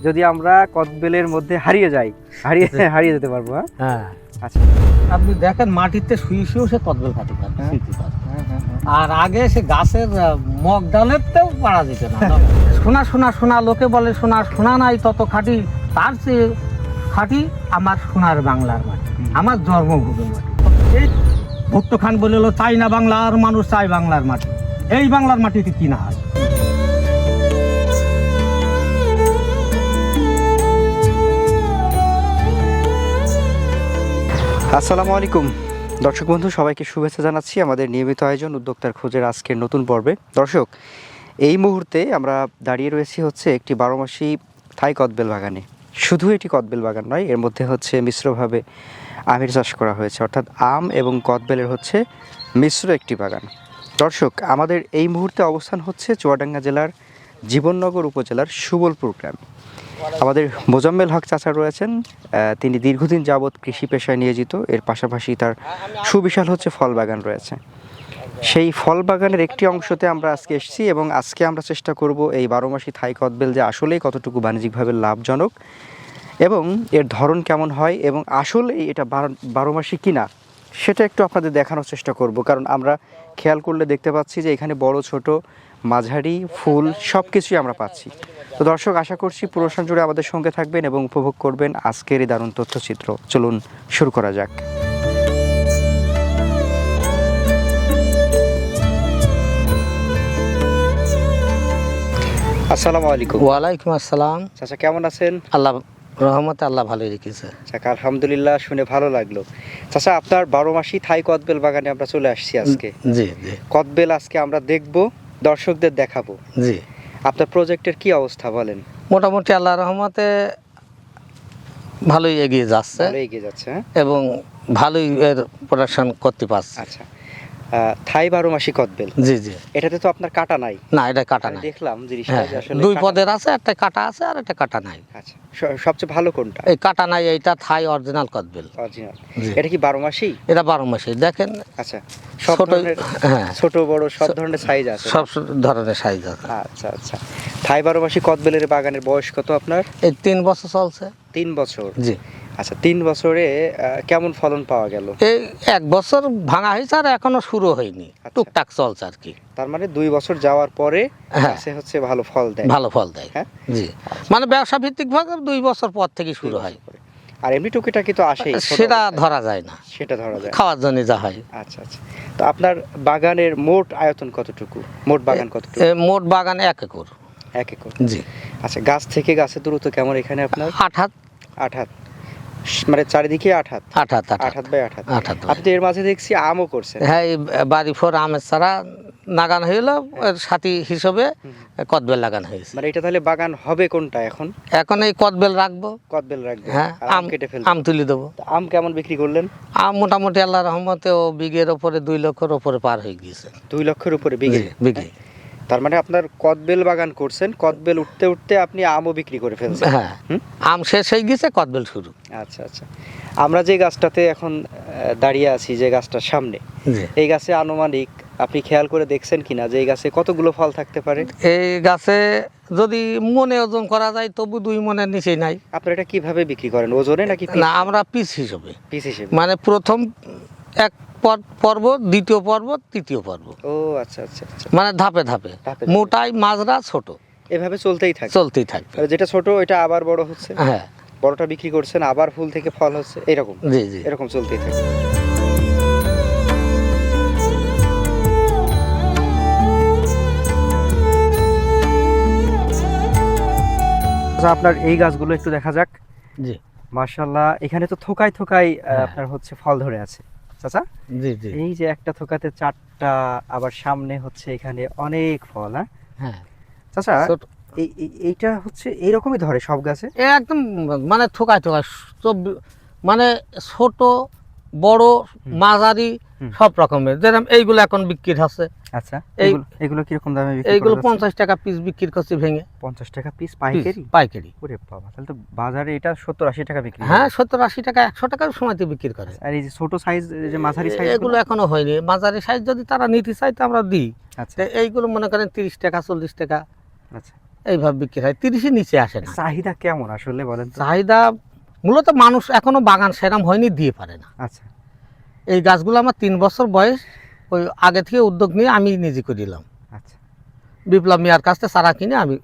যদি আমরা কদবেলের মধ্যে হারিয়ে যাই হারিয়ে হারিয়ে যেতে পারব হ্যাঁ? হ্যাঁ। আচ্ছা। আপনি দেখেন মাটিতে শুয়ে শুয়েও সে কদবেল পারে। হ্যাঁ। আর আগে সে গাছের মগ ডালেরতেও পারা যেত না। শোনা শোনা শোনা লোকে বলে শোনা শোনা নাই তত খাঁটি তার চেয়ে খাঁটি আমার সোনার বাংলার মাটি আমার জন্মভূমি মাটি। এই ভক্ত খান বলে চাই না বাংলার মানুষ চাই বাংলার মাটি। এই বাংলার মাটিতে কিনা হয়? আসসালামু আলাইকুম। দর্শক বন্ধু, সবাইকে শুভেচ্ছা জানাচ্ছি আমাদের নিয়মিত আয়োজন উদ্যোক্তার খোঁজের আজকের নতুন পর্বে। দর্শক, এই মুহূর্তে আমরা দাঁড়িয়ে রয়েছি হচ্ছে একটি বারোমাসি থাই কদবেল বাগানে। শুধু এটি কদবেল বাগান নয়, এর মধ্যে হচ্ছে মিশ্রভাবে আমের চাষ করা হয়েছে। অর্থাৎ আম এবং কদবেলের হচ্ছে মিশ্র একটি বাগান। দর্শক, আমাদের এই মুহূর্তে অবস্থান হচ্ছে চুয়াডাঙ্গা জেলার জীবননগর উপজেলার সুবলপুর গ্রামে। আমাদের মোজাম্মেল হক চাচা রয়েছেন তিনি দীর্ঘদিন যাবৎ কৃষি পেশায় নিয়োজিত, এর পাশাপাশি তার সুবিশাল হচ্ছে ফল বাগান রয়েছে। সেই ফল বাগানের একটি অংশতে আমরা আজকে এসেছি এবং আজকে আমরা চেষ্টা করব এই বারো মাসি থাই কদবেল যে আসলেই কতটুকু বাণিজ্যিকভাবে লাভজনক এবং এর ধরন কেমন হয় এবং আসলেই এটা বারো মাসি কিনা, সেটা একটু আপনাদের দেখানোর চেষ্টা করব। কারণ আমরা খেয়াল করলে দেখতে পাচ্ছি যে এখানে বড় ছোট মাঝারি ফুল সব কিছুই আমরা পাচ্ছি। তো দর্শক আশা করছি পুরোশন জুড়ে আমাদের সঙ্গে থাকবেন এবং উপভোগ করবেন আজকের এই দারুণ তথ্যচিত্র। চলুন শুরু করা যাক। আসসালামু আলাইকুম। ওয়ালাইকুম আসসালাম। চাচা কেমন আছেন? আল্লাহ রহমতে আল্লাহ ভালোই রেখেছে। যাক আলহামদুলিল্লাহ শুনে ভালো লাগল। চাচা আপনার বারো মাসি থাই কদবেল বাগানে আমরা চলে আসছি আজকে। জি জি। কদবেল আজকে আমরা দেখব। দর্শকদের দেখাবো। জি। আপনার প্রজেক্টের কি অবস্থা বলেন? মোটামুটি আল্লাহ রহমতে ভালোই এগিয়ে যাচ্ছে এগিয়ে যাচ্ছে হ্যাঁ? এবং ভালোই এর প্রোডাকশন করতে পারছে। আচ্ছা। থাই বারো মাসি কদবেল। জি জি। এটাতে তো আপনার কাটা নাই? না এটা কাটা নাই। দেখলাম জিনিসটা হ্যাঁ আসলে দুই পদের আছে একটা কাটা আছে আর একটা কাটা নাই। আচ্ছা সবচেয়ে ভালো কোনটা? এই কাটা নাই এইটা থাই অরিজিনাল কদবেল। অরিজিনাল। এটা কি বারো মাসি? এটা বারো মাসি দেখেন। আচ্ছা সব ছোট হ্যাঁ। ছোট বড় সব ধরনের সাইজ আছে। সব ধরনের সাইজ আছে। আচ্ছা আচ্ছা। থাই বারো মাসি কদবেলের বাগানের বয়স কত আপনার? এই তিন বছর চলছে। তিন বছর। জি। আচ্ছা তিন বছরে কেমন ফলন পাওয়া গেল? এই এক বছর ভাঙা হয়েছে আর এখনও শুরু হয়নি। আচ্ছা। টুকটাক চলছে আর কি। তার মানে দুই বছর যাওয়ার পরে হ্যাঁ। গাছে হচ্ছে ভালো ফল দেয়। ভালো ফল দেয়। হ্যাঁ? জি। মানে ব্যবসা ভিত্তিক ভাবে দুই বছর পর থেকে শুরু হয়। আর এমনি টুকিটাকি তো ছোট সেটা ধরা যায় না। সেটা ধরা যায়। খাওয়ার জন্য যা হয়। আচ্ছা আচ্ছা। তো আপনার বাগানের মোট আয়তন কতটুকু? মোট বাগান কতটুকু? এ, মোট বাগানে এক একর। এক একর। জি। আচ্ছা গাছ থেকে গাছের দূরত্ব কেমন এখানে আপনার? আট হাত। আট হাত। মানে চারিদিকে আট হাত। আট হাত আট হাত বাই আট হাত। আট হাত আপনি এর মাঝে দেখছি আমও করছেন। হ্যাঁ এই বাড়ি ফোর আমের ছাড়া লাগানো হইল সাথী হিসেবে কদবেল লাগানো হয়েছে। মানে এটা তাহলে বাগান হবে কোনটা এখন? এখন এই কদবেল রাখব। কদবেল রাখবে। হ্যাঁ আম আম কেটে ফেলবে। আম তুলে দেবো। আম কেমন বিক্রি করলেন? আম মোটামুটি আল্লাহ রহমতে ও বিঘের ওপরে দুই লক্ষের ওপরে পার হয়ে গিয়েছে। দুই লক্ষের উপরে বিঘে? বিঘে। তার মানে আপনার কদবেল বাগান করছেন কদবেল উঠতে উঠতে আপনি আমও বিক্রি করে ফেলছেন। হ্যাঁ? আম শেষ হয়ে গেছে কদবেল শুরু। আচ্ছা আচ্ছা। আমরা যে গাছটাতে এখন দাঁড়িয়ে আছি যে গাছটার সামনে এই গাছে আনুমানিক আপনি খেয়াল করে দেখছেন কিনা যে এই গাছে কতগুলো ফল থাকতে পারে? এই গাছে যদি মনে ওজন করা যায় তবু দুই মনের নিচেই নাই। আপনারা এটা কীভাবে বিক্রি করেন ওজনে নাকি না আমরা পিস হিসেবে। পিস হিসেবে। মানে প্রথম এক পর্ব দ্বিতীয় পর্ব তৃতীয় পর্ব। ও আচ্ছা আচ্ছা আচ্ছা। মানে ধাপে ধাপে। মোটাই মাজরা ছোট। এভাবে চলতেই থাকে। চলতেই থাকবে। আর যেটা ছোট এটা আবার বড় হচ্ছে? হ্যাঁ। বড়টা বিক্রি করছেন আবার ফুল থেকে ফল হচ্ছে এরকম? জি জি। এরকম চলতেই থাকে। আচ্ছা, আপনার এই গাছগুলো একটু দেখা যাক। জি। মার্শাল্লাহ এখানে তো থোকায় থোকায় হ্যাঁ। আপনার হচ্ছে ফল ধরে আছে। চাচা? জি জি। এই যে একটা থোকাতে চারটা আবার সামনে হচ্ছে এখানে অনেক ফল হ্যাঁ? হ্যাঁ। চাচা এইটা হচ্ছে এইরকমই ধরে সব গাছে? একদম মানে থোকায় থোকায় সব মানে ছোট বড় মাঝারি। সব রকমের। যেরকম এইগুলো এখন বিক্রির আছে আচ্ছা এই- এগুলো এগুলো কীরকম দামে বিক্রি এইগুলো পঞ্চাশ টাকা পিস বিক্রি করছে ভেঙে। পঞ্চাশ টাকা পিস পাইকারি? পাইকারি। ওরে বাবা তাহলে তো বাজারে এটা সত্তর আশি টাকা বিক্রি হ্যাঁ সত্তর আশি টাকা একশো টাকার সময়তে বিক্রি করে। আর এই যে ছোট সাইজ যে মাঝারি সাইজ এগুলো এখনও হয়নি। মাঝারি সাইজ যদি তারা নিতে চায় তো আমরা দিই। আচ্ছা। এইগুলো মনে করেন তিরিশ টাকা চল্লিশ টাকা। আচ্ছা। এইভাবে বিক্রি হয়। তিরিশের নিচে আসে না। চাহিদা কেমন আসলে বলেন চাহিদা মূলত মানুষ এখনও বাগান সেরাম হয়নি দিয়ে পারে না। আচ্ছা। এই গাছগুলো আমার তিন বছর বয়স ওই আগে থেকে উদ্যোগ নিয়ে আমি নিজে করিলাম আচ্ছা। বিপ্লব মিয়ার কাছ থেকে চারা কিনে আমি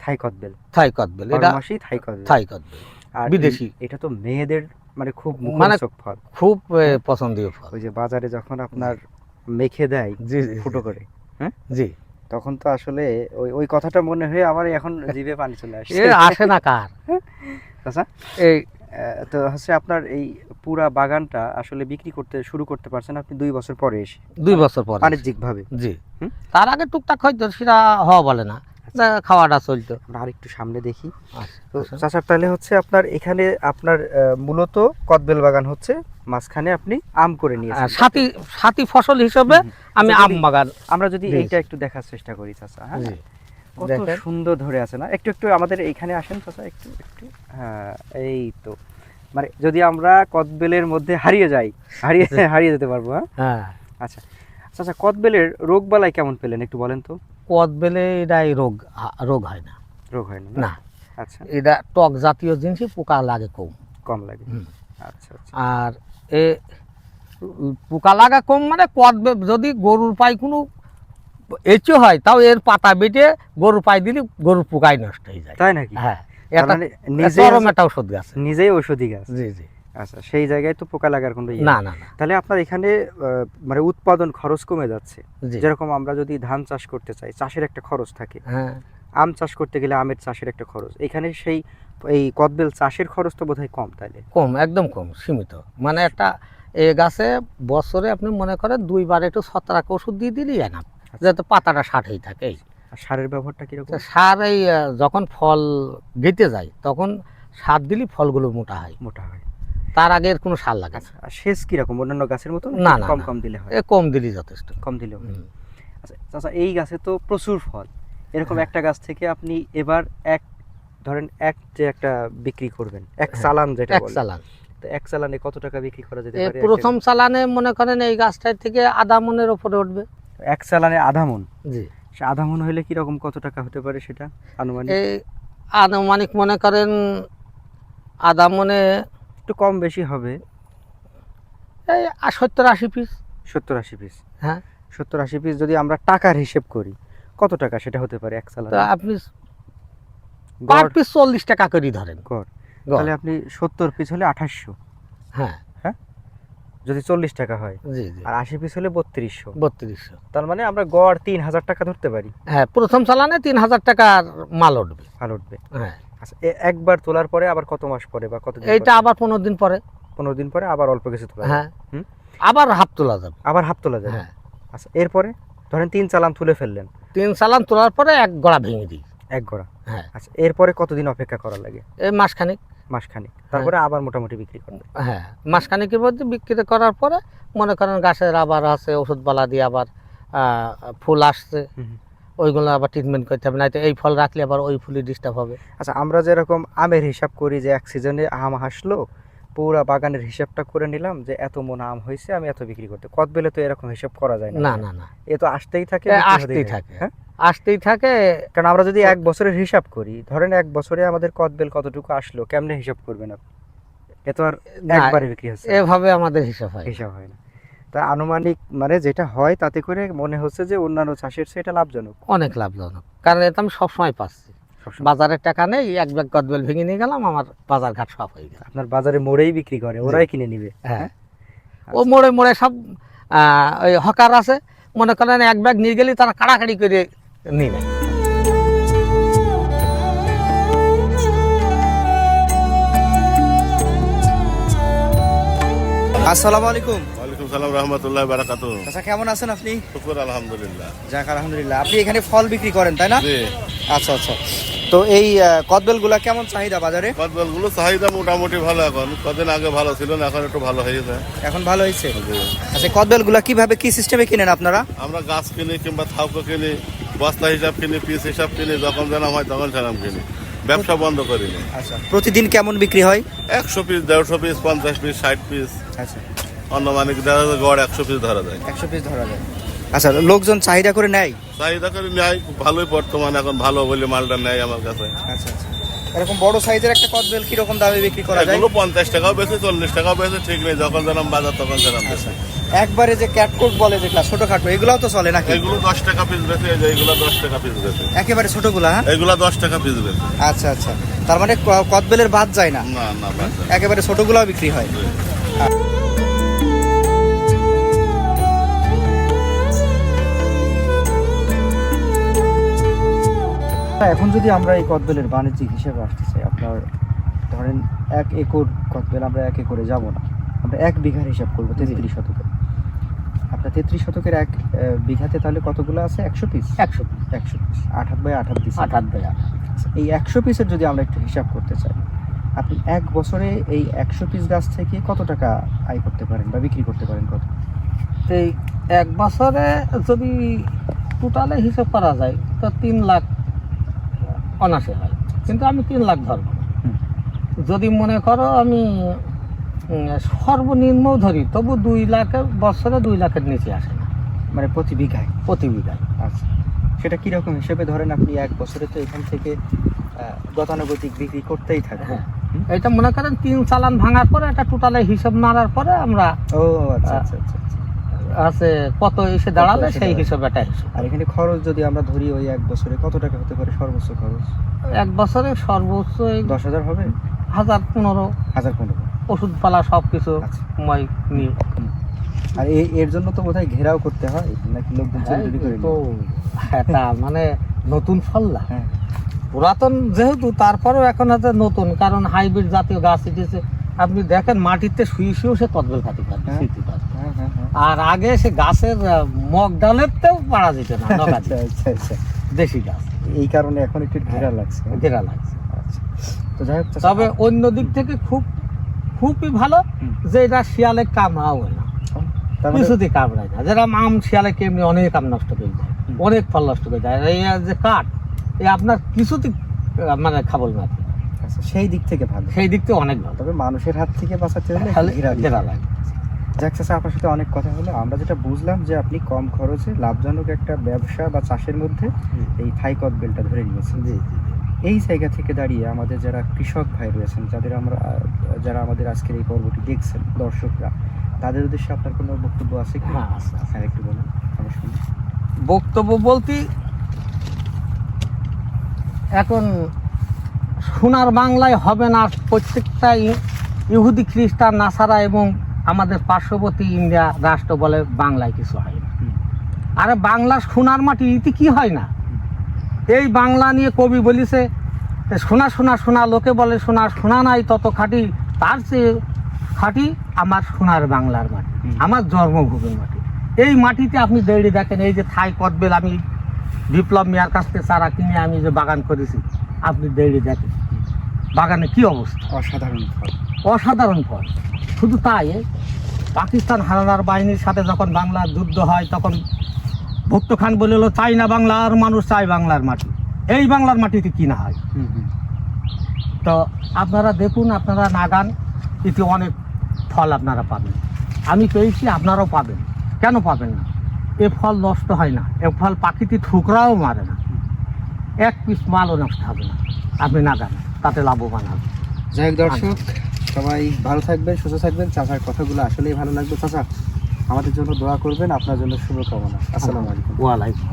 থাই কদবেল থাই কদবেল এটা মাসেই থাই কদবেল থাই কদবেল আর বিদেশি। এটা তো মেয়েদের মানে খুব মানে- মুখরোচক ফল। খুব পছন্দীয় ফল। ওই যে বাজারে যখন আপনার মেখে দেয় জি ফুটো করে হ্যাঁ? জি। তখন তো আসলে ওই ওই কথাটা মনে হয়ে আমার এখন জিভে পানি চলে আসে আসে না কার। আচ্ছা এই তো হচ্ছে আপনার এই পুরা বাগানটা আসলে বিক্রি করতে শুরু করতে পারছেন আপনি দুই বছর পরে এসে। দুই বছর পর বাণিজ্যিক ভাবে জি। তার আগে টুকটাক হয়তো সেটা হওয়া বলে না। খাওয়াটা চলতো। আমরা আরেকটু সামনে দেখি। আচ্ছা, তো আচ্ছা। তাহলে হচ্ছে আপনার এখানে আপনার মূলত কদবেল বাগান হচ্ছে মাঝখানে আপনি আম করে নিয়েছেন। সাথী সাথী ফসল হিসেবে আমি আচ্ছা, আম বাগান আমরা যদি এইটা একটু দেখার চেষ্টা করি চাচা হ্যাঁ? কত সুন্দর ধরে আছে না? একটু একটু আমাদের এইখানে আসেন চাচা একটু একটু। হ্যাঁ এই তো। মানে যদি আমরা কদবেলের মধ্যে হারিয়ে যাই হারিয়ে হারিয়ে যেতে পারব হ্যাঁ? হ্যাঁ। আচ্ছা। কদবেলের রোগ বালাই কেমন পেলেন? একটু বলেন তো। কদবেলে এটাই রোগ রোগ হয় না। রোগ হয় না না? আচ্ছা। এটা টক জাতীয় জিনিসই পোকা লাগে কম। কম লাগে। আচ্ছা আচ্ছা। আর এ পোকা লাগা কম মানে কদ বে- যদি গরুর পায়ে কোনো এচো হয় তাও এর পাতা বেটে গরুর পায়ে দিলে গরুর পোকাই নষ্ট হয়ে যায়। তাই নাকি? হ্যাঁ এটা মানে একটা ওষুধ গাছ। নিজেই ঔষধি গাছ? জি জি। আচ্ছা সেই জায়গায় তো পোকা লাগার কোনো ইয়ে না না তাহলে আপনার এখানে মানে উৎপাদন খরচ কমে যাচ্ছে। যেরকম আমরা যদি ধান চাষ করতে চাই চাষের একটা খরচ থাকে। হ্যাঁ। আম চাষ করতে গেলে আমের চাষের একটা খরচ। এখানে সেই এই কদবেল চাষের খরচ তো বোধহয় কম তাইলে। কম একদম কম সীমিত। মানে একটা এ গাছে বছরে আপনি মনে করেন দুইবার একটু ছত্রাক ওষুধ দিয়ে দিলেই না যাতে পাতাটা ষাটেই থাকে আর সারের ব্যবহারটা কীরকম? সার এই যখন ফল গেতে যায় তখন সার দিলে ফলগুলো মোটা হয়। মোটা হয়। তার আগে এর কোনো সার লাগে না। আচ্ছা আর সেচ কীরকম? অন্যান্য গাছের মতো না, কম কম দিলে হয়? কম দিলে যথেষ্ট। কম দিলে হয়। আচ্ছা চাচা এই গাছে তো প্রচুর ফল। এরকম হ্যাঁ। একটা গাছ থেকে আপনি এবার এক ধরেন এক যে একটা বিক্রি করবেন এক হ্যাঁ, চালান যেটা এক চালান। তো এক চালানে কত টাকা বিক্রি করা যেতে পারে? প্রথম চালানে মনে করেন এই গাছটার থেকে আধা মনের ওপরে উঠবে। এক চালানে আধা মন? জি। সে আধা মন হলে কি রকম কত টাকা হতে পারে সেটা আনুমানিক? এই আনুমানিক মনে করেন আধা মনে একটু কম বেশি হবে। এই সত্তর আশি পিস। সত্তর আশি পিস? হ্যাঁ। সত্তর আশি পিস যদি আমরা টাকার হিসেব করি কত টাকা সেটা হতে পারে এক চালানে? আপনি পার পিস চল্লিশ টাকা করে ধরেন। তাহলে আপনি সত্তর পিস হলে আঠাশশো। হ্যাঁ। যদি চল্লিশ টাকা হয়। জি জি। আর আশি পিস হলে বত্রিশশো। বত্রিশশো। তার মানে আমরা গড় তিন হাজার টাকা ধরতে পারি। হ্যাঁ প্রথম চালানে তিন হাজার টাকার মাল উঠবে। মাল উঠবে। হ্যাঁ। আচ্ছা একবার তোলার পরে আবার কত মাস পরে বা কত এইটা আবার পনেরো দিন পরে। পনেরো দিন পরে আবার অল্প কিছু তোলা হ্যাঁ। আবার হাফ তোলা যাবে। আবার হাফ তোলা যাবে। হ্যাঁ। আচ্ছা এরপরে ধরেন তিন চালান তুলে ফেললেন। তিন চালান তোলার পরে এক গড়া ভেঙে দিই। এক গড়া। হ্যাঁ। আচ্ছা এরপরে কতদিন অপেক্ষা করা লাগে? এই মাসখানিক। মাসখানেক। তারপরে আবার মোটামুটি বিক্রি করবে। হ্যাঁ মাসখানেকের মধ্যে বিক্রি করার পরে মনে করেন গাছের আবার আছে ওষুধবালা দিয়ে আবার ফুল আসছে। ওইগুলো আবার ট্রিটমেন্ট করতে হবে না এই ফল রাখলে আবার ওই ফুলই ডিস্টার্ব হবে। আচ্ছা আমরা যেরকম আমের হিসাব করি যে এক সিজনে আম হাসলো পুরা বাগানের হিসাবটা করে নিলাম যে এত মন আম হয়েছে আমি এত বিক্রি করতে। কদবেলে তো এরকম হিসাব করা যায় না। না না এ তো আসতেই থাকে আসতেই থাকে। হ্যাঁ? আসতেই থাকে। কারণ আমরা যদি এক বছরের হিসাব করি ধরেন এক বছরে আমাদের কদবেল কতটুকু আসলো কেমনে হিসাব করবেন আপনি? এ তো আর একবারে বিক্রি হচ্ছে এভাবে আমাদের হিসাব হয় হিসাব হয় না। তা আনুমানিক মানে যেটা হয় তাতে করে মনে হচ্ছে যে অন্যান্য চাষের চেয়ে এটা লাভজনক। অনেক লাভজনক। কারণ এটা আমি সবসময় পাচ্ছি। বাজারের টাকা নেই এক ব্যাগ কদবেল ভেঙে নিয়ে গেলাম আমার বাজার ঘাট সব হয়ে গেল। আপনার বাজারে মোড়েই বিক্রি করে ওরাই কিনে নিবে। হ্যাঁ। ও মোড়ে মোড়ে সব ওই হকার আছে মনে করেন এক ব্যাগ নিয়ে গেলে তারা কাড়াকাড়ি করে নিয়ে নেয় আসসালামু আলাইকুম। সালাম রহমতুল্লাহ বারাকাতু আচ্ছা কেমন আছেন আপনি? শুকুর আলহামদুলিল্লাহ। যাক আলহামদুলিল্লাহ। আপনি এখানে ফল বিক্রি করেন তাই না? আচ্ছা আচ্ছা। তো এই কদবেলগুলা কেমন চাহিদা বাজারে? কদবেলগুলো চাহিদা মোটামুটি ভালো এখন। কদিন আগে ভালো ছিল না এখন একটু ভালো হয়েছে এখন ভালো হয়েছে? আচ্ছা কদবেলগুলা কীভাবে কি সিস্টেমে কিনেন আপনারা? আমরা গাছ কিনি কিংবা থাউকো কিনি বস্তা হিসাব কিনি পিস হিসাব কিনি যখন জানাম হয় তখন সেরাম কিনি। ব্যবসা বন্ধ করিনি। আচ্ছা প্রতিদিন কেমন বিক্রি হয়? একশো পিস দেড়শো পিস পঞ্চাশ পিস ষাট পিস। আচ্ছা। অন্য মানে দেখা যায় গড় একশো পিস ধরা যায়। একশো পিস ধরা যায়। আচ্ছা লোকজন চাহিদা করে নেয়? চাহিদা করে নেয় খুব ভালোই বর্তমান এখন ভালো বলে মালটা নেয় আমার কাছে। আচ্ছা আচ্ছা। এরকম বড় সাইজের একটা কদবেল কীরকম দামে বিক্রি করা যায়? এগুলো পঞ্চাশ টাকাও বেশি চল্লিশ টাকাও বেশি ঠিক নেই যখন যেরকম বাজার তখন যেরকম বেশি। একবারে যে ক্যাটকোট বলে যেগুলা ছোটখাটো এগুলাও তো চলে নাকি? এগুলো দশ টাকা পিস বেশি এগুলো দশ টাকা পিস বেশি। একেবারে ছোটগুলা হ্যাঁ? এগুলো দশ টাকা পিস বেশি। আচ্ছা আচ্ছা। তার মানে কদবেলের বাদ যায় না? না না একেবারে ছোটগুলাও বিক্রি হয়। এখন যদি আমরা এই কদবেলের বাণিজ্যিক হিসেবে আসতে চাই আপনার ধরেন এক একর কদবেল আমরা এক একরে যাব না। আমরা এক বিঘার হিসাব করব তেত্রিশ শতকের। আপনার তেত্রিশ শতকের এক বিঘাতে তাহলে কতগুলো আছে? একশো পিস? একশো পিস। একশো পিস। আঠাত বাই আঠাত পিস আঠাশ দেয়া এই একশো পিসের যদি আমরা একটু হিসাব করতে চাই আপনি এক বছরে এই একশো পিস গাছ থেকে কত টাকা আয় করতে পারেন বা বিক্রি করতে পারেন কত? এই এক বছরে যদি টোটালে হিসাব করা যায় তো তিন লাখ অনাসে হয়। কিন্তু আমি তিন লাখ ধরবো। যদি মনে করো আমি সর্বনিম্ন ধরি তবু দুই লাখের বছরে দুই লাখের নিচে আসে না। মানে প্রতি বিঘায়? প্রতি বিঘায়। আচ্ছা। সেটা কীরকম হিসেবে ধরেন আপনি এক বছরে তো এখান থেকে গতানুগতিক বিক্রি করতেই থাকে হ্যাঁ। এটা মনে করেন তিন চালান ভাঙার পরে এটা টোটালে হিসাব মারার পরে আমরা ও আচ্ছা আচ্ছা আচ্ছা আচ্ছা। আছে কত এসে দাঁড়াবে সেই হিসাবে এটা হিসাব আর এখানে খরচ যদি আমরা ধরি ওই এক বছরে কত টাকা হতে পারে সর্বোচ্চ খরচ? এক বছরে সর্বোচ্চ দশ হাজার হবে? হাজার পনেরো। হাজার পনেরো। ওষুধপালা সব কিছু আচ্ছা। আর এর জন্য তো বোধহয় ঘেরাও করতে হয় নাকি লোকজন চুরি করে তো নিয়ে? মানে নতুন ফল না। হ্যাঁ। পুরাতন যেহেতু তারপরেও এখন হচ্ছে নতুন কারণ হাইব্রিড জাতীয় গাছ এসেছে। আপনি দেখেন মাটিতে শুয়ে শুয়েও সে কদবেল খাতি পারে হ্যাঁ। স্মৃতি পারে। হ্যাঁ হ্যাঁ হ্যাঁ আর আগে সে গাছের মগ ডালেতেও পারা যেত না আচ্ছা আচ্ছা আচ্ছা। দেশি গাছ। এই কারণে এখন একটু ঘেরা লাগছে। ঘেরা লাগছে। আচ্ছা। তো যাই হোক তবে অন্য দিক থেকে খুব খুবই ভালো যে এটা শিয়ালে কামড়াও না। তার মানে- কামড়ায় না। যেরকম আম শিয়ালে কেমনি অনেক আম নষ্ট করে হুম। অনেক ফল নষ্ট করে আর এই যে কাঠ এই আপনার কিছুতেই মানে খাবল না। আচ্ছা, সেই দিক থেকে ভালো। সেই দিক থেকে অনেক ভালো। তবে মানুষের হাত থেকে বাঁচাতে হলে ঘেরা লাগে। যাক চাচা আপনার সাথে অনেক কথা হলো। আমরা যেটা বুঝলাম যে আপনি কম খরচে লাভজনক একটা ব্যবসা বা চাষের মধ্যে এই থাই বেলটা ধরে নিয়েছেন। জি। এই জায়গা থেকে দাঁড়িয়ে আমাদের যারা কৃষক ভাই রয়েছেন যাদের আমরা যারা আমাদের আজকের এই পর্বটি দেখছেন দর্শকরা তাদের উদ্দেশ্যে আপনার কোনো বক্তব্য আছে কি? হ্যাঁ। হ্যাঁ একটু বলুন আমরা শুনি বক্তব্য বলতে এখন সোনার বাংলায় হবে না প্রত্যেকটা ই- ইহুদি খ্রিস্টান নাসারা এবং আমাদের পার্শ্ববর্তী ইন্ডিয়া রাষ্ট্র বলে বাংলায় কিছু হয় না। আরে বাংলা সোনার মাটি ইতি কি হয় না? এই বাংলা নিয়ে কবি বলিছে শোনা শোনা শোনা লোকে বলে শোনা শোনা নাই তত খাঁটি তার চেয়ে খাঁটি আমার সোনার বাংলার মাটি আমার জন্মভূমির মাটি। এই মাটিতে আপনি দৌড়ে দেখেন এই যে থাই কদবেল আমি বিপ্লব মিয়ার কাছ থেকে চারা কিনে আমি যে বাগান করেছি আপনি দৌড়ে দেখেন। বাগানে কি অবস্থা? অসাধারণ ফল। অসাধারণ ফল। শুধু তাই পাকিস্তান হানাদার বাহিনীর সাথে যখন বাংলার যুদ্ধ হয় তখন ভক্ত খান বলল চাই না বাংলার মানুষ চাই বাংলার মাটি। এই বাংলার মাটিতে কিনা হয়? তো আপনারা দেখুন আপনারা নাগান এতে অনেক ফল আপনারা পাবেন। আমি পেয়েছি আপনারাও পাবেন। কেন পাবেন না? এ ফল নষ্ট হয় না। এ ফল পাখিতে ঠুকরাও মারে না। এক পিস মালও নষ্ট হবে না। আপনি নাগান তাতে লাভবান হবে যাই হোক দর্শক, সবাই ভালো থাকবেন, সুস্থ থাকবেন। চাচার কথাগুলো আসলেই ভালো লাগবে, চাচা। আমাদের জন্য দোয়া করবেন, আপনার জন্য শুভকামনা। আসসালামু আলাইকুম। ওয়ালাইকুম